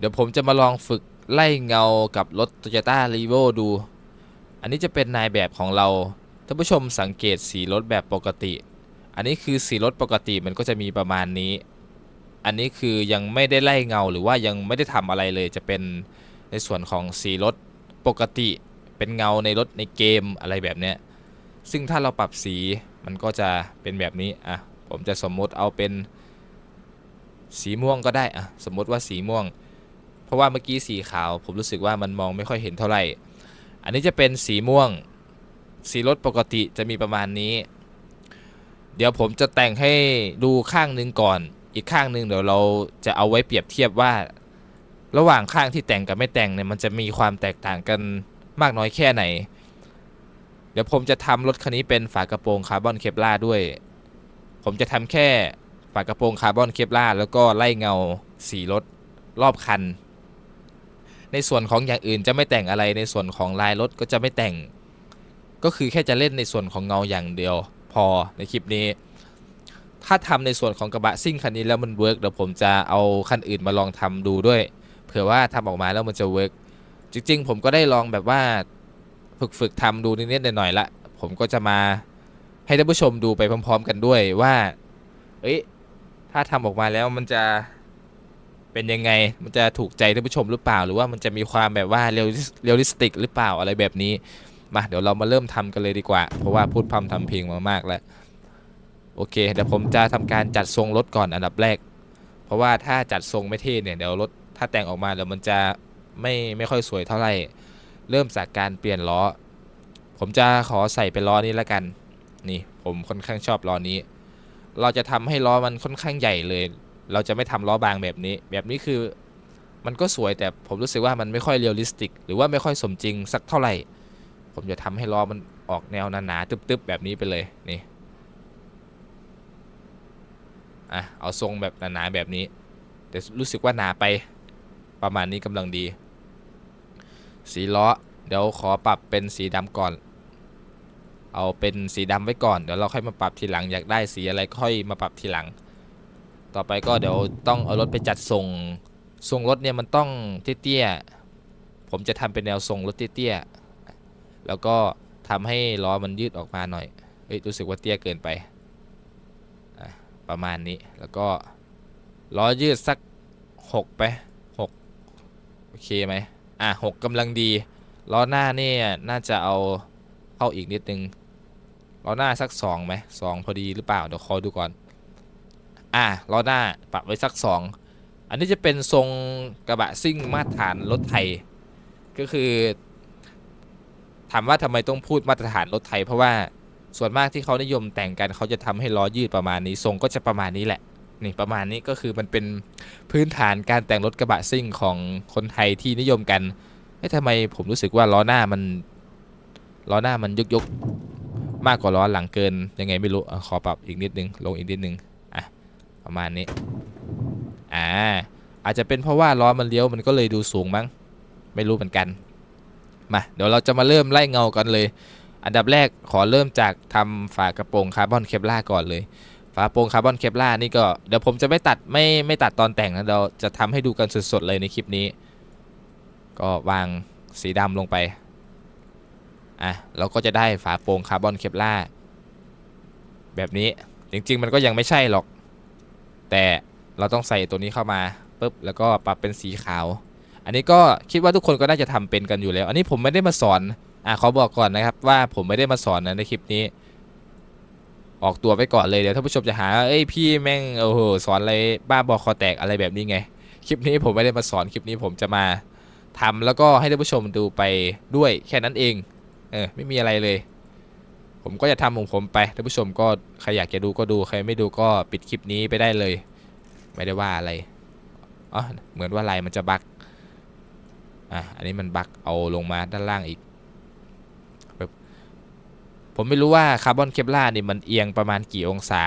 เดี๋ยวผมจะมาลองฝึกไล่เงากับรถ Toyota r e v o ดู อันนี้จะเป็นนายแบบของเรา ท่านผู้ชมสังเกตสีรถแบบปกติ อันนี้คือสีรถปกติมันก็จะมีประมาณนี้ อันนี้คือยังไม่ได้ไล่เงาหรือว่ายังไม่ได้ทำอะไรเลย จะเป็นในส่วนของสีรถปกติ เป็นเงาในรถในเกมอะไรแบบเนี้ย ซึ่งถ้าเราปรับสีมันก็จะเป็นแบบนี้ อะ ผมจะสมมติเอาเป็นสีม่วงก็ได้ อะ สมมติว่าสีม่วง เพราะว่าเมื่อกี้สีขาว ผมรู้สึกว่ามันมองไม่ค่อยเห็นเท่าไหร่ อันนี้จะเป็นสีม่วง สีรถปกติจะมีประมาณนี้ เดี๋ยวผมจะแต่งให้ดูข้างหนึ่งก่อน อีกข้างหนึ่งเดี๋ยวเราจะเอาไว้เปรียบเทียบว่า ระหว่างข้างที่แต่งกับไม่แต่งเนี่ยมันจะมีความแตกต่างกันมากน้อยแค่ไหน เดี๋ยวผมจะทำรถคันนี้เป็นฝากระโปรงคาร์บอนเคปลาด้วย ผมจะทำแค่ฝากระโปรงคาร์บอนเคปลาแล้วก็ไล่เงาสีรถรอบคัน ในส่วนของอย่างอื่นจะไม่แต่งอะไรในส่วนของลายรถก็จะไม่แต่ง ก็คือแค่จะเล่นในส่วนของเงาอย่างเดียว พอในคลิปนี้ ถ้าทำในส่วนของกระบะซิ่งคันนี้แล้วมันเวิร์กเดี๋ยวผมจะเอาคันอื่นมาลองทำดูด้วย เผื่อว่าทำออกมาแล้วมันจะเวิร์กจริง ๆ ผมก็ได้ลองแบบว่าฝึกฝึกทำดูนิดๆหน่อยๆละ ผมก็จะมาให้ท่านผู้ชมดูไปพร้อม ๆ กันด้วยว่า เอ้ย ถ้าทำออกมาแล้วมันจะ เป็นยังไงมันจะถูกใจท่านผู้ชมหรือเปล่า หรือว่ามันจะมีความแบบว่าเรียลลิสติกหรือเปล่าอะไรแบบนี้มาเดี๋ยวเรามาเริ่มทำกันเลยดีกว่า เพราะว่าพูดพร่ำทำเพลงมามากแล้วโอเคเดี๋ยวผมจะทำการจัดทรงรถก่อนอันดับแรก เพราะว่าถ้าจัดทรงไม่เท่เนี่ยเดี๋ยวรถถ้าแต่งออกมาเดี๋ยวมันจะไม่ไม่ค่อยสวยเท่าไหร่เริ่มจากการเปลี่ยนล้อ ผมจะขอใส่เป็นล้อนี้แล้วกัน นี่ผมค่อนข้างชอบล้อนี้ เราจะทำให้ล้อมันค่อนข้างใหญ่เลย เราจะไม่ทำล้อบางแบบนี้ แบบนี้คือมันก็สวยแต่ผมรู้สึกว่ามันไม่ค่อยเรียลลิสติก หรือว่าไม่ค่อยสมจริงสักเท่าไหร่ ผมจะทำให้ล้อมันออกแนวหนาๆตึบๆ แบบนี้ไปเลยนี่อะเอาทรงแบบหนาๆแบบนี้ แต่รู้สึกว่าหนาไปประมาณนี้กำลังดี สีล้อเดี๋ยวขอปรับเป็นสีดำก่อนเอาเป็นสีดำไว้ก่อน เดี๋ยวเราค่อยมาปรับทีหลังอยากได้สีอะไรค่อยมาปรับทีหลัง ต่อไปก็เดี๋ยวต้องเอารถไปจัดทรงทรงรถเนี่ยมันต้องเตี้ยๆผมจะทำเป็นแนวทรงรถเตี้ยๆแล้วก็ทำให้ล้อมันยืดออกมาหน่อยเฮ้ยรู้สึกว่าเตี้ยเกินไปประมาณนี้แล้วก็ล้อยืดสักหกไปหกโอเคไหมอะหกกำลังดีล้อหน้าเนี่ยน่าจะเอาเข้าอีกนิดนึงล้อหน้าสักสองไหมสองพอดีหรือเปล่าเดี๋ยวคอยดูก่อน อะล้อหน้าปรับไว้สักสองอันนี้จะเป็นทรงกระบะซิ่งมาตรฐานรถไทย ก็คือถามว่าทำไมต้องพูดมาตรฐานรถไทย เพราะว่าส่วนมากที่เขานิยมแต่งกันเขาจะทำให้ล้อยืดประมาณนี้ทรงก็จะประมาณนี้แหละนี่ประมาณนี้ก็คือมันเป็นพื้นฐานการแต่งรถกระบะซิ่งของคนไทยที่นิยมกันเอ๊ะทำไมผมรู้สึกว่าล้อหน้ามันล้อหน้ามันยกยกมากกว่าล้อหลังเกินยังไงไม่รู้ขอปรับอีกนิดนึงลงอีกนิดนึง ประมาณนี้ อ่า อาจจะเป็นเพราะว่าล้อมันเลี้ยวมันก็เลยดูสูงมั้ง ไม่รู้เหมือนกัน มาเดี๋ยวเราจะมาเริ่มไล่เงากันเลย อันดับแรกขอเริ่มจากทำฝากระโปรงคาร์บอนเคปล่าก่อนเลย ฝากระโปรงคาร์บอนเคปล่านี่ก็เดี๋ยวผมจะไม่ตัดไม่ไม่ตัดตอนแต่งนะเราจะทำให้ดูกันสดๆเลยในคลิปนี้ ก็วางสีดำลงไป อะเราก็จะได้ฝาโปรงคาร์บอนเคปล่าแบบนี้จริง ๆ มันก็ยังไม่ใช่หรอก แต่เราต้องใส่ตัวนี้เข้ามาปุ๊บแล้วก็ปรับเป็นสีขาว อันนี้ก็คิดว่าทุกคนก็น่าจะทำเป็นกันอยู่แล้ว อันนี้ผมไม่ได้มาสอนอะขอบอกก่อนนะครับว่าผมไม่ได้มาสอนนะในคลิปนี้ ออกตัวไปก่อนเลยเดี๋ยวท่านผู้ชมจะหาเอ้ยพี่แม่งโอ้โหสอนอะไรบ้าบอคอแตกอะไรแบบนี้ไง คลิปนี้ผมไม่ได้มาสอนคลิปนี้ผมจะมาทำแล้วก็ให้ท่านผู้ชมดูไปด้วยแค่นั้นเองเออไม่มีอะไรเลย ผมก็จะทำของผมไปท่านผู้ชมก็ใครอยากจะดูก็ดูใครไม่ดูก็ปิดคลิปนี้ไปได้เลย ไม่ได้ว่าอะไรอ๋อเหมือนว่าลน์มันจะบั๊กอะอันนี้มันบั๊กเอาลงมาด้านล่างอีก ผมไม่รู้ว่าคาร์บอนเคปลาร์นี่มันเอียงประมาณกี่องศา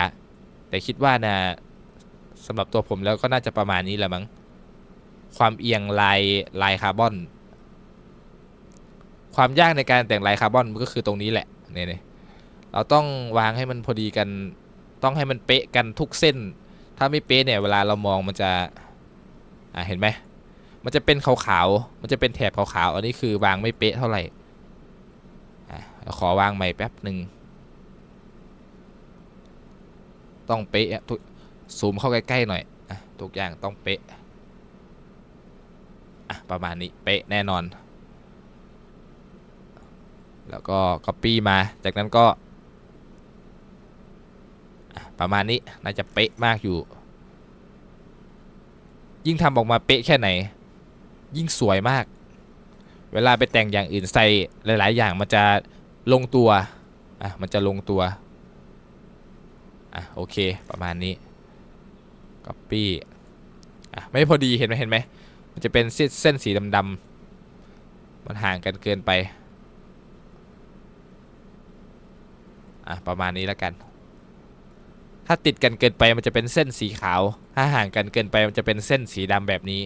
แต่คิดว่านะสำหรับตัวผมแล้วก็น่าจะประมาณนี้แหละมั้งความเอียงลายลายคาร์บอน ความยากในการแต่งลายคาร์บอนมันก็คือตรงนี้แหละเนี่ย เราต้องวางให้มันพอดีกัน ต้องให้มันเป๊ะกันทุกเส้น ถ้าไม่เป๊ะเนี่ยเวลาเรามองมันจะอ่าเห็นไหมมันจะเป็นขาวๆ มันจะเป็นแถบขาวๆ อันนี้คือวางไม่เป๊ะเท่าไหร่อะขอวางใหม่แป๊บหนึ่ง ต้องเป๊ะทุกซูมเข้าใกล้ๆหน่อยอะทุกอย่างต้องเป๊ะอะประมาณนี้เป๊ะแน่นอน แล้วก็ copy มา จากนั้นก็ ประมาณนี้น่าจะเป๊ะมากอยู่ ยิ่งทำออกมาเป๊ะแค่ไหน ยิ่งสวยมาก เวลาไปแต่งอย่างอื่นใส่หลาย ๆ อย่างมันจะลงตัวอะมันจะลงตัวอะโอเคประมาณนี้ copy อะไม่พอดีเห็นไหมเห็นไหมมันจะเป็นเส้นเส้นสีดำๆมันห่างกันเกินไปอะประมาณนี้แล้วกัน ถ้าติดกันเกินไปมันจะเป็นเส้นสีขาว ถ้าห่างกันเกินไปมันจะเป็นเส้นสีดำแบบนี้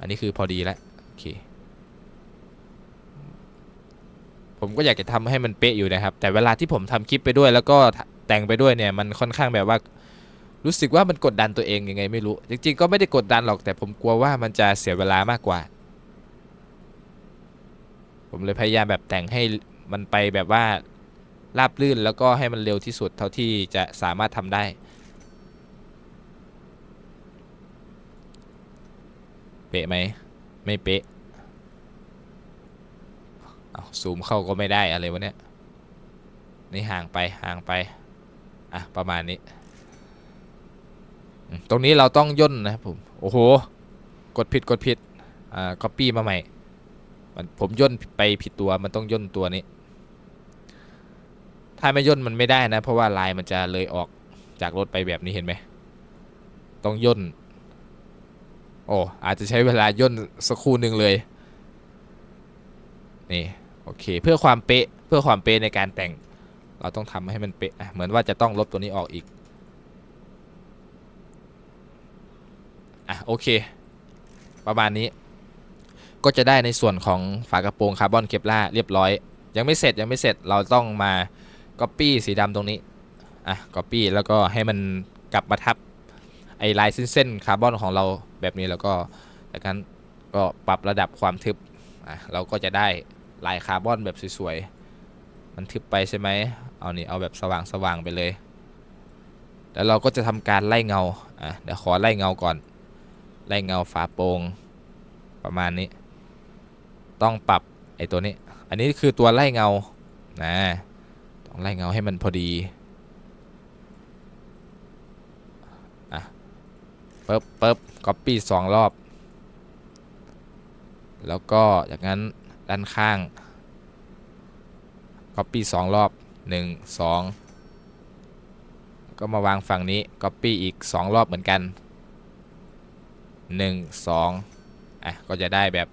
อันนี้คือพอดีแล้วโอเค ผมก็อยากจะทำให้มันเป๊ะอยู่นะครับ แต่เวลาที่ผมทำคลิปไปด้วย แล้วก็แต่งไปด้วยเนี่ย มันค่อนข้างแบบว่า รู้สึกว่ามันกดดันตัวเองยังไงไม่รู้ จริงๆ ก็ไม่ได้กดดันหรอก แต่ผมกลัวว่ามันจะเสียเวลามากกว่า ผมเลยพยายามแบบแต่งให้มันไปแบบว่า ราบลื่นแล้วก็ให้มันเร็วที่สุดเท่าที่จะสามารถทำได้ เป๊ะไหมไม่เป๊ะเอาซูมเข้าก็ไม่ได้อะไรวะเนี่ยนี่ห่างไปห่างไปอะประมาณนี้ ตรงนี้เราต้องย่นนะครับผม โอ้โห กดผิดกดผิดอ่า copy มาใหม่ผมย่นไปผิดตัวมันต้องย่นตัวนี้ ถ้าไม่ย่นมันไม่ได้นะ เพราะว่าลายมันจะเลยออกจากรถไปแบบนี้เห็นไหมต้องย่น โอ้อาจจะใช้เวลาย่นสักครู่หนึ่งเลย นี่โอเค เพื่อความเป๊ะเพื่อความเป๊ะในการแต่ง เราต้องทำให้มันเป๊ะเหมือนว่าจะต้องลบตัวนี้ออกอีกอะโอเค ประมาณนี้ ก็จะได้ในส่วนของฝากระโปรงคาร์บอนเคปล่าเรียบร้อย ยังไม่เสร็จยังไม่เสร็จเราต้องมา Copy สีดำตรงนี้ อะ Copy แล้วก็ให้มันกลับมาทับไอ้ลายเส้นๆคาร์บอนของเราแบบนี้แล้วก็จากนั้นก็ปรับระดับความทึบ อะ เราก็จะได้ลายคาร์บอนแบบสวยๆ มันทึบไปใช่ไหม เอานี่เอาแบบสว่างๆไปเลย แล้วเราก็จะทำการไล่เงา อะ เดี๋ยวขอไล่เงาก่อน ไล่เงาฝาโปร่งประมาณนี้ ต้องปรับไอ้ตัวนี้ อันนี้คือตัวไล่เงา นะ ไล่เงาให้มันพอดีอะปึ๊บปึ๊บก๊อปปี้สองรอบ แล้วก็จากนั้นด้านข้างก๊อปปี้สองรอบหนึ่งสองก็มาวางฝั่งนี้ก๊อปปี้อีกสองรอบเหมือนกันหนึ่งสองอะ ก็จะได้แบบ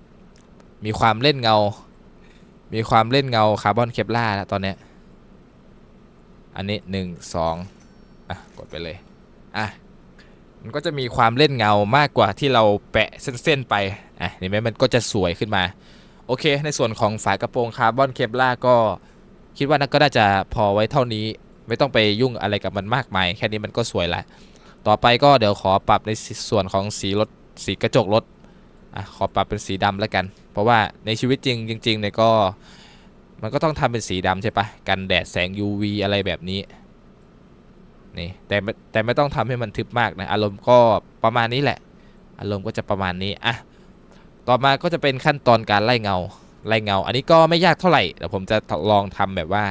มีความเล่นเงา มีความเล่นเงาคาร์บอนเคปล่าแล้วตอนเนี้ย อันนี้หนึ่งสองอะกดไปเลยอะมันก็จะมีความเล่นเงามากกว่าที่เราแปะเส้นๆไปอะเห็นไหมมันก็จะสวยขึ้นมา โอเค ในส่วนของฝากระโปรงคาร์บอนเคปล่าก็คิดว่านั่นก็น่าจะพอไว้เท่านี้ ไม่ต้องไปยุ่งอะไรกับมันมากมาย แค่นี้มันก็สวยละต่อไปก็เดี๋ยวขอปรับในส่วนของสีรถสีกระจกรถอะขอปรับเป็นสีดำแล้วกัน เพราะว่าในชีวิตจริงจริงๆเนี่ยก็ มันก็ต้องทำเป็นสีดำใช่ปะกันแดดแสง UV อะไรแบบนี้นี่แต่ไม่แต่ไม่ต้องทำให้มันทึบมากนะอารมณ์ก็ประมาณนี้แหละ อารมณ์ก็จะประมาณนี้อะต่อมาก็จะเป็นขั้นตอนการไล่เงาไล่เงา อันนี้ก็ไม่ยากเท่าไหร่เดี๋ยวผมจะลองทำแบบว่า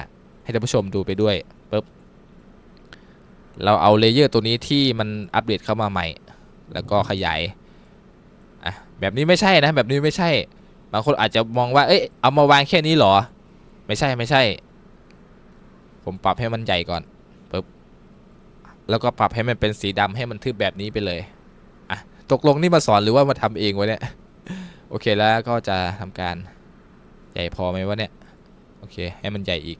ให้ท่านผู้ชมดูไปด้วยปุ๊บเราเอาเลเยอร์ตัวนี้ที่มันอัปเดตเข้ามาใหม่ แล้วก็ขยายอะแบบนี้ไม่ใช่นะแบบนี้ไม่ใช่ บางคนอาจจะมองว่าเอ้ยเอามาวางแค่นี้หรอ ไม่ใช่ไม่ใช่ ผมปรับให้มันใหญ่ก่อนปึ๊บแล้วก็ปรับให้มันเป็นสีดำให้มันทึบแบบนี้ไปเลยอะตกลงนี่มาสอนหรือว่ามาทำเองวะเนี่ยโอเคแล้วก็จะทำการใหญ่พอไหมวะเนี่ยโอเคให้มันใหญ่อีก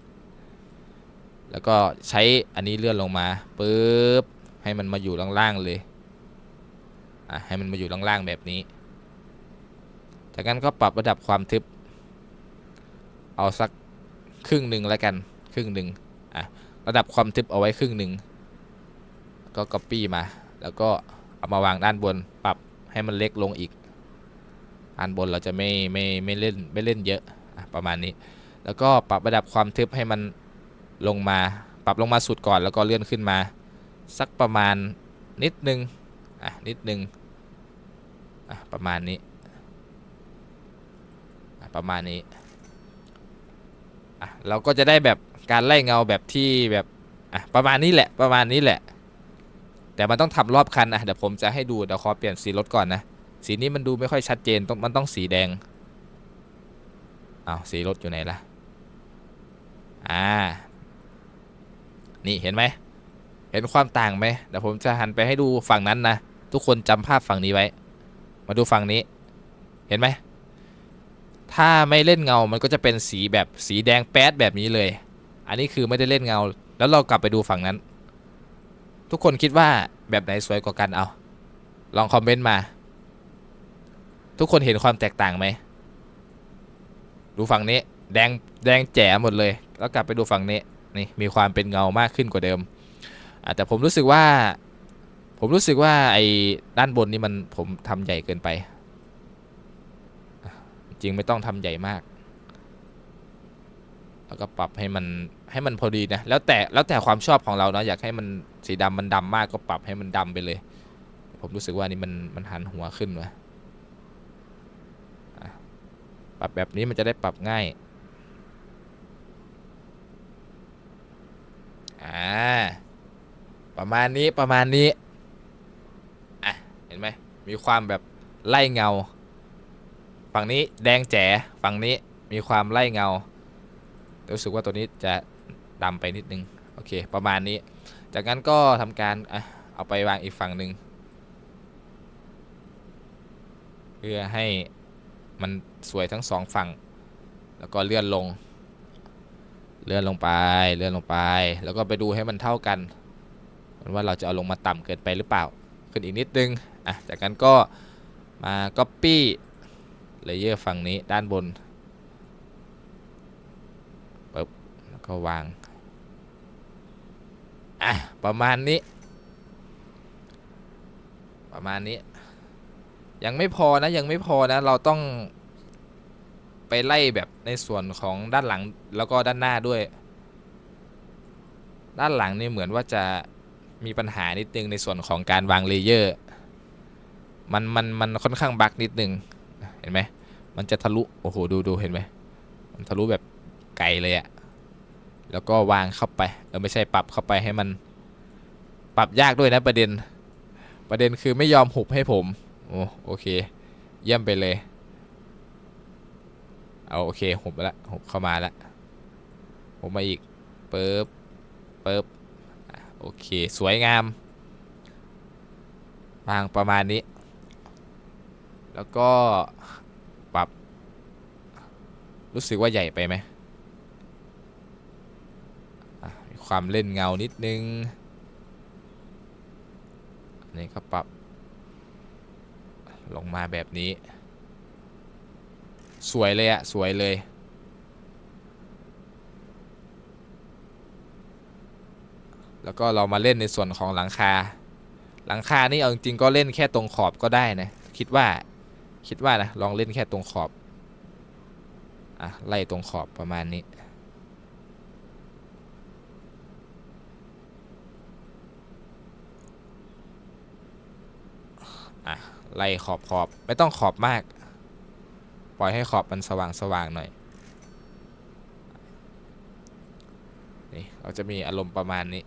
แล้วก็ใช้อันนี้เลื่อนลงมาปึ๊บให้มันมาอยู่ล่างๆเลยอะให้มันมาอยู่ล่างๆแบบนี้จากนั้นก็ปรับระดับความทึบ เอาสัก ครึ่งหนึ่งแล้วกันครึ่งหนึ่งอะระดับความทึบเอาไว้ครึ่งหนึ่งก็ copy มา แล้วก็เอามาวางด้านบนปรับให้มันเล็กลงอีกด้านบนเราจะไม่ไม่ไม่เล่นไม่เล่นเยอะอะประมาณนี้ แล้วก็ปรับระดับความทึบให้มันลงมา ปรับลงมาสุดก่อนแล้วก็เลื่อนขึ้นมา สักประมาณนิดนึงอะนิดนึงอะประมาณนี้ประมาณนี้ อะเราก็จะได้แบบการไล่เงาแบบที่แบบอะประมาณนี้แหละประมาณนี้แหละ แต่มันต้องทำรอบคันนะเดี๋ยวผมจะให้ดูเดี๋ยวขอเปลี่ยนสีรถก่อนนะสีนี้มันดูไม่ค่อยชัดเจนต้องมันต้องสีแดงอ้าวสีรถอยู่ไหนล่ะอ่านี่เห็นไหมเห็นความต่างไหมเดี๋ยวผมจะหันไปให้ดูฝั่งนั้นนะทุกคนจำภาพฝั่งนี้ไว้ มาดูฝั่งนี้ เห็นไหม ถ้าไม่เล่นเงา มันก็จะเป็นสีแบบสีแดงแป๊ดแบบนี้เลย อันนี้คือไม่ได้เล่นเงา แล้วเรากลับไปดูฝั่งนั้น ทุกคนคิดว่าแบบไหนสวยกว่ากันเอา ลองคอมเมนต์มา ทุกคนเห็นความแตกต่างไหม ดูฝั่งนี้ แดงแดงแจ๋หมดเลย แล้วกลับไปดูฝั่งนี้ นี่มีความเป็นเงามากขึ้นกว่าเดิม แต่ผมรู้สึกว่า ผมรู้สึกว่าไอ้ด้านบนนี่มันผมทำใหญ่เกินไป ริงไม่ต้องทำใหญ่มาก แล้วก็ปรับให้มันให้มันพอดีนะแล้วแต่แล้วแต่ความชอบของเราเนาะอยากให้มันสีดำมันดำมากก็ปรับให้มันดำไปเลย ผมรู้สึกว่านี่มันมันหันหัวขึ้นวะปรับแบบนี้มันจะได้ปรับง่ายอ่าประมาณนี้ประมาณนี้อะเห็นไหมมีความแบบไล่เงา ฝั่งนี้แดงแจ๋ฝั่งนี้มีความไล่เงา รู้สึกว่าตัวนี้จะดำไปนิดนึง โอเค ประมาณนี้ จากนั้นก็ทำการเอาไปวางอีกฝั่งหนึ่งเพื่อให้มันสวยทั้งสองฝั่ง แล้วก็เลื่อนลง เลื่อนลงไป เลื่อนลงไป แล้วก็ไปดูให้มันเท่ากัน ว่าเราจะเอาลงมาต่ำเกินไปหรือเปล่า ขึ้นอีกนิดนึง อะ จากนั้นก็มา copy เลเยอร์ฝั่งนี้ด้านบนปึ๊บแล้วก็วาง อะ ประมาณนี้ ประมาณนี้ ยังไม่พอนะ ยังไม่พอนะ เราต้องไปไล่แบบในส่วนของด้านหลังแล้วก็ด้านหน้าด้วย ด้านหลังนี่เหมือนว่าจะมีปัญหานิดนึงในส่วนของการวางเลเยอร์ มันมันมันค่อนข้างบั๊กนิดนึง เห็นไหมมันจะทะลุโอ้โหดูดูเห็นไหมมันทะลุแบบไกลเลยอะแล้วก็วางเข้าไปเออไม่ใช่ปรับเข้าไปให้มันปรับยากด้วยนะประเด็น ประเด็นคือไม่ยอมหุบให้ผมโอ้โอเค เยี่ยมไปเลยเอาโอเคหุบแล้วหุบเข้ามาแล้วหุบมาอีกเปิบเปิบโอเคสวยงามวางประมาณนี้ แล้วก็ปรับ รู้สึกว่าใหญ่ไปไหมความเล่นเงานิดนึงอันนี่ก็ปรับ ลงมาแบบนี้ สวยเลยอะสวยเลย แล้วก็เรามาเล่นในส่วนของหลังคา หลังคานี่เอาจริงก็เล่นแค่ตรงขอบก็ได้นะ คิดว่า คิดว่านะลองเล่นแค่ตรงขอบอะไล่ตรงขอบประมาณนี้อะไล่ขอบขอบไม่ต้องขอบมาก ปล่อยให้ขอบมันสว่างสว่างหน่อยนี่เราจะมีอารมณ์ประมาณนี้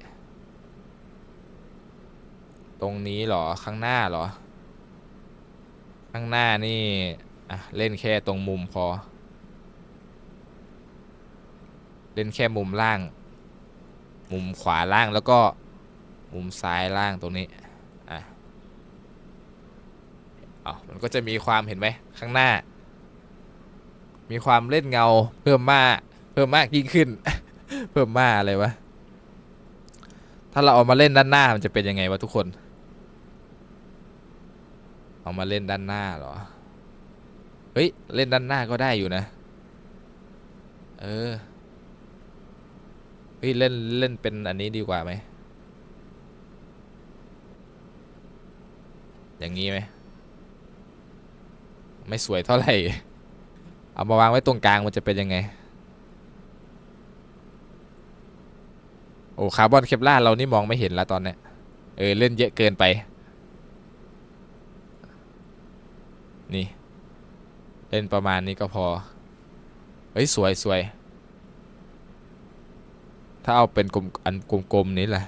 ตรงนี้หรอข้างหน้าหรอ ข้างหน้านี่อะเล่นแค่ตรงมุมพอ เล่นแค่มุมล่าง มุมขวาล่างแล้วก็มุมซ้ายล่างตรงนี้อะเอมันก็จะมีความเห็นไหมข้างหน้า มีความเล่นเงาเพิ่มมากเพิ่มมากยิ่งขึ้น เพิ่มมากอะไรวะถ้าเราเอามาเล่นด้านหน้ามันจะเป็นยังไงวะทุกคน เอามาเล่นด้านหน้าเหรอ เฮ้ย เล่นด้านหน้าก็ได้อยู่นะ เออ เฮ้ย เล่น เล่นเป็นอันนี้ดีกว่าไหม อย่างนี้ไหม ไม่สวยเท่าไหร่ เอามาวางไว้ตรงกลางมันจะเป็นยังไง โอ้ คาร์บอนเคปลาเรานี่มองไม่เห็นแล้วตอนเนี้ยเออ เล่นเยอะเกินไป นี่ เล่นประมาณนี้ก็พอ เฮ้ย สวยสวย ถ้าเอาเป็นกลมอันกลมๆนี้แหละ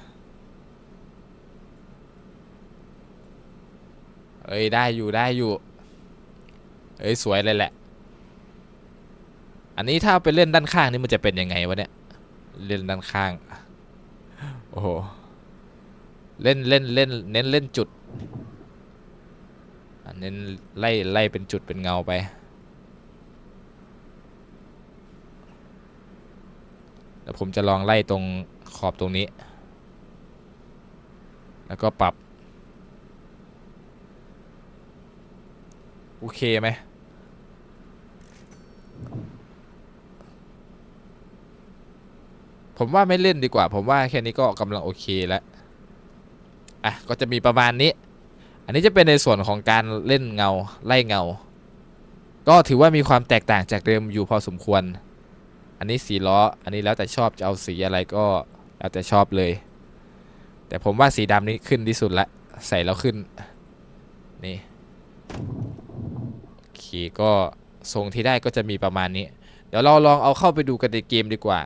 เอ้ย ได้อยู่ได้อยู่ เอ้ย สวยเลยแหละ อันนี้ถ้าไปเล่นด้านข้างนี่มันจะเป็นยังไงวะเนี่ย เล่นด้านข้าง โอ้โห เล่นเล่นเล่นเน้นเล่นจุด เน้นไล่ไล่เป็นจุดเป็นเงาไปเดี๋ยวผมจะลองไล่ตรงขอบตรงนี้ แล้วก็ปรับ โอเคไหมผมว่าไม่เล่นดีกว่า ผมว่าแค่นี้ก็กำลังโอเคแล้ว อะ ก็จะมีประมาณนี้ อันนี้จะเป็นในส่วนของการเล่นเงาไล่เงา ก็ถือว่ามีความแตกต่างจากเดิมอยู่พอสมควร อันนี้สีล้ออันนี้แล้วแต่ชอบจะเอาสีอะไรก็แล้วแต่ชอบเลย แต่ผมว่าสีดำนี้ขึ้นที่สุดละใส่แล้วขึ้นนี่โอเคก็ทรงที่ได้ก็จะมีประมาณนี้ เดี๋ยวเราลองเอาเข้าไปดูกันในเกมดีกว่า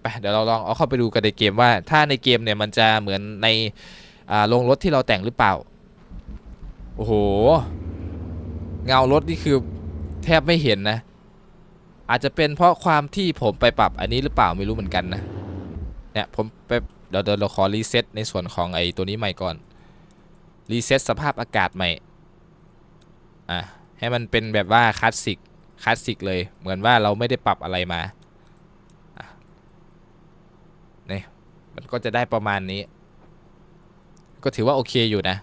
ไปเดี๋ยวเราลองเอาเข้าไปดูกันในเกมว่าถ้าในเกมเนี่ยมันจะเหมือนใน อ่าโรงรถที่เราแต่งหรือเปล่า โอ้โห เงารถนี่คือแทบไม่เห็นนะ อาจจะเป็นเพราะความที่ผมไปปรับอันนี้หรือเปล่าไม่รู้เหมือนกันนะ เนี่ยผมไปเดี๋ยวเราขอรีเซ็ตในส่วนของไอ้ตัวนี้ใหม่ก่อน รีเซ็ตสภาพอากาศใหม่ อะให้มันเป็นแบบว่าคลาสสิก คลาสสิกเลย เหมือนว่าเราไม่ได้ปรับอะไรมาอะนี่ยมันก็จะได้ประมาณนี้ ก็ถือว่าโอเคอยู่นะ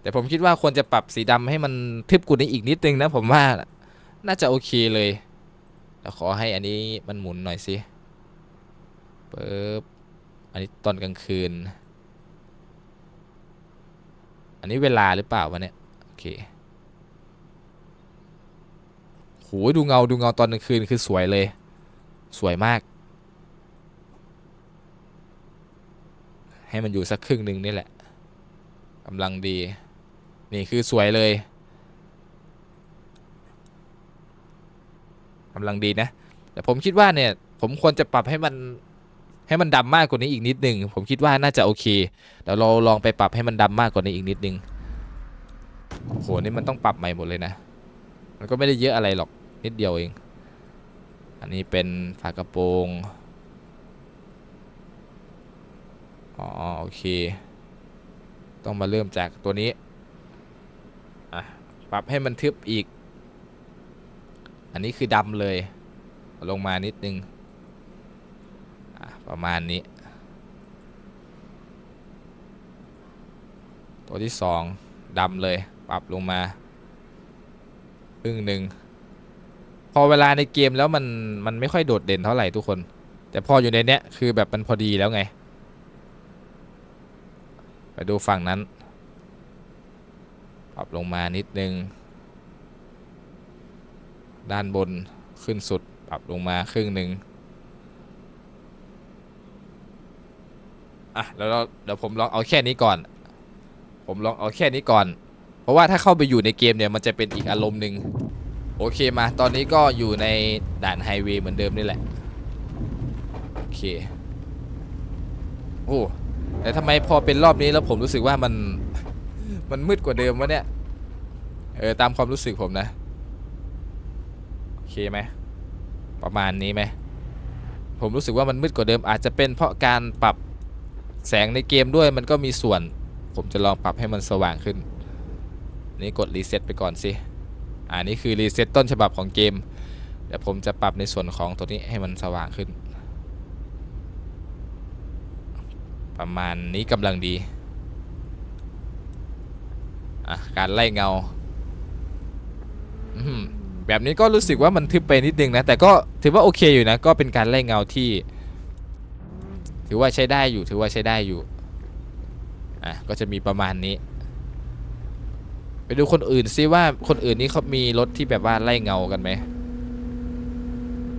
แต่ผมคิดว่าควรจะปรับสีดำให้มันทึบกว่านี้อีกนิดนึงนะผมว่าน่าจะโอเคเลยเดี๋ยวขอให้อันนี้มันหมุนหน่อยสิปึ๊บอันนี้ตอนกลางคืน อันนี้เวลาหรือเปล่าวะเนี่ยโอเคโหดูเงาดูเงาตอนกลางคืนคือสวยเลย สวยมาก ให้มันอยู่สักครึ่งหนึ่งนี่แหละกำลังดี นี่คือสวยเลยกำลังดีนะ แต่ผมคิดว่าเนี่ย ผมควรจะปรับให้มันให้มันดำมากกว่านี้อีกนิดนึง ผมคิดว่าน่าจะโอเคเดี๋ยวเราลองไปปรับให้มันดำมากกว่านี้อีกนิดนึงโอ้โหนี่มันต้องปรับใหม่หมดเลยนะ มันก็ไม่ได้เยอะอะไรหรอกนิดเดียวเอง อันนี้เป็นฝากระโปรง อ๋อโอเค ต้องมาเริ่มจากตัวนี้ อะ ปรับให้มันทึบอีก อันนี้คือดำเลย ลงมานิดนึง อะ ประมาณนี้ ตัวที่สองดำเลย ปรับลงมาครึ่งหนึ่งพอเวลาในเกมแล้วมันมันไม่ค่อยโดดเด่นเท่าไหร่ทุกคน แต่พออยู่ในเนี้ยคือแบบมันพอดีแล้วไง ไปดูฝั่งนั้น ปรับลงมานิดนึง ด้านบนขึ้นสุด ปรับลงมาครึ่งหนึ่งอะแล้วเราเดี๋ยวผมลองเอาแค่นี้ก่อน ผมลองเอาแค่นี้ก่อน เพราะว่าถ้าเข้าไปอยู่ในเกมเนี่ยมันจะเป็นอีกอารมณ์หนึ่งโอเคมาตอนนี้ก็อยู่ในด่านไฮเวย์เหมือนเดิมนี่แหละ โอเค โอ้ แต่ทำไมพอเป็นรอบนี้แล้วผมรู้สึกว่ามันมันมืดกว่าเดิมวะเนี่ยเออตามความรู้สึกผมนะโอเคไหมประมาณนี้ไหมผมรู้สึกว่ามันมืดกว่าเดิม อาจจะเป็นเพราะการปรับแสงในเกมด้วยมันก็มีส่วน ผมจะลองปรับให้มันสว่างขึ้น นี่กดรีเซ็ตไปก่อนสิอ่านี่คือรีเซ็ตต้นฉบับของเกมเดี๋ยวผมจะปรับในส่วนของตัวนี้ให้มันสว่างขึ้น ประมาณนี้กำลังดีอะการไล่เงาแบบนี้ก็รู้สึกว่ามันทึบไปนิดนึงนะ แต่ก็ถือว่าโอเคอยู่นะ ก็เป็นการไล่เงาที่ ถือว่าใช้ได้อยู่ถือว่าใช้ได้อยู่อะก็จะมีประมาณนี้ ไปดูคนอื่นซิว่าคนอื่นนี่เขามีรถที่แบบว่าไล่เงากันไหม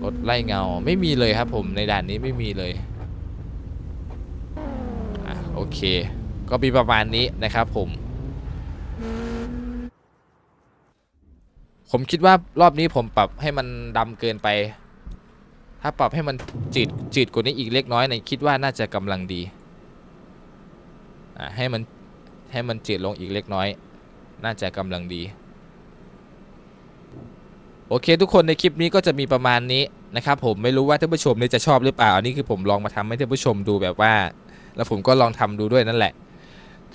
รถไล่เงาไม่มีเลยครับผมในด่านนี้ไม่มีเลย โอเค ก็มีประมาณนี้นะครับผม ผมคิดว่ารอบนี้ผมปรับให้มันดำเกินไป ถ้าปรับให้มันจืดจืดกว่านี้อีกเล็กน้อยในคิดว่าน่าจะกำลังดีให้มันให้มันจืดลงอีกเล็กน้อย น่าจะกำลังดี โอเคทุกคนในคลิปนี้ก็จะมีประมาณนี้นะครับผมไม่รู้ว่าท่านผู้ชมเนี่ยจะชอบหรือเปล่าอันนี้คือผมลองมาทำให้ท่านผู้ชมดูแบบว่า แล้วผมก็ลองทำดูด้วยนั่นแหละ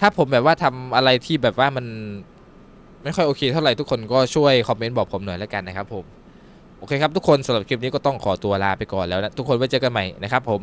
ถ้าผมแบบว่าทำอะไรที่แบบว่ามันไม่ค่อยโอเคเท่าไหร่ทุกคนก็ช่วยคอมเมนต์บอกผมหน่อยแล้วกันนะครับผม โอเคครับทุกคนสำหรับคลิปนี้ก็ต้องขอตัวลาไปก่อนแล้วนะทุกคนไว้เจอกันใหม่นะครับผม